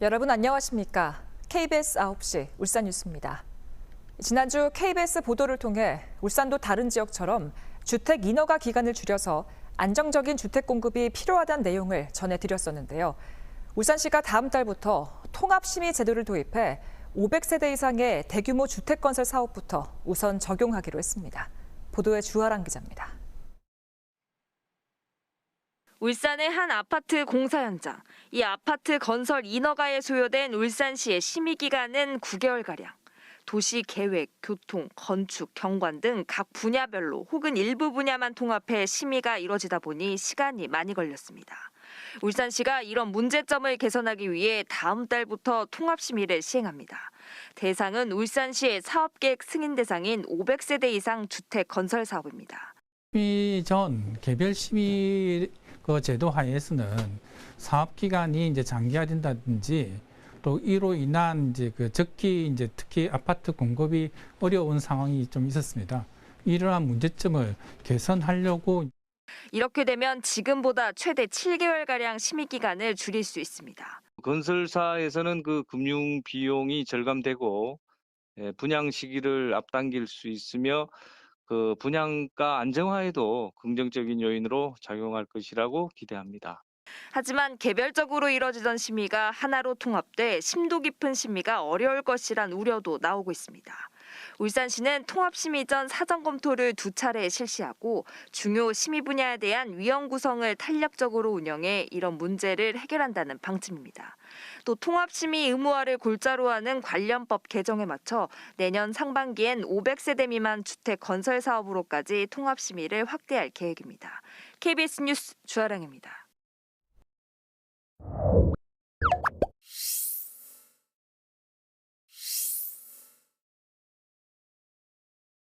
여러분 안녕하십니까? KBS 9시 울산 뉴스입니다. 지난주 KBS 보도를 통해 울산도 다른 지역처럼 주택 인허가 기간을 줄여서 안정적인 주택 공급이 필요하다는 내용을 전해드렸었는데요. 울산시가 다음 달부터 통합심의 제도를 도입해 500세대 이상의 대규모 주택 건설 사업부터 우선 적용하기로 했습니다. 보도에 주하랑 기자입니다. 울산의 한 아파트 공사 현장. 이 아파트 건설 인허가에 소요된 울산시의 심의 기간은 9개월가량. 도시 계획, 교통, 건축, 경관 등 각 분야별로 혹은 일부 분야만 통합해 심의가 이뤄지다 보니 시간이 많이 걸렸습니다. 울산시가 이런 문제점을 개선하기 위해 다음 달부터 통합 심의를 시행합니다. 대상은 울산시의 사업계획 승인 대상인 500세대 이상 주택 건설 사업입니다. 심의 전 개별 심의 그 제도 하에서는 사업 기간이 이제 장기화된다든지 또 이로 인한 이제 그 적기 이제 특히 아파트 공급이 어려운 상황이 좀 있었습니다. 이러한 문제점을 개선하려고 이렇게 되면 지금보다 최대 7개월 가량 심의 기간을 줄일 수 있습니다. 건설사에서는 그 금융 비용이 절감되고 예, 분양 시기를 앞당길 수 있으며 그 분양가 안정화에도 긍정적인 요인으로 작용할 것이라고 기대합니다. 하지만 개별적으로 이뤄지던 심의가 하나로 통합돼 심도 깊은 심의가 어려울 것이란 우려도 나오고 있습니다. 울산시는 통합 심의 전 사전 검토를 두 차례 실시하고 중요 심의 분야에 대한 위험 구성을 탄력적으로 운영해 이런 문제를 해결한다는 방침입니다. 또 통합 심의 의무화를 골자로 하는 관련법 개정에 맞춰 내년 상반기엔 500세대 미만 주택 건설 사업으로까지 통합 심의를 확대할 계획입니다. KBS 뉴스 주아랑입니다.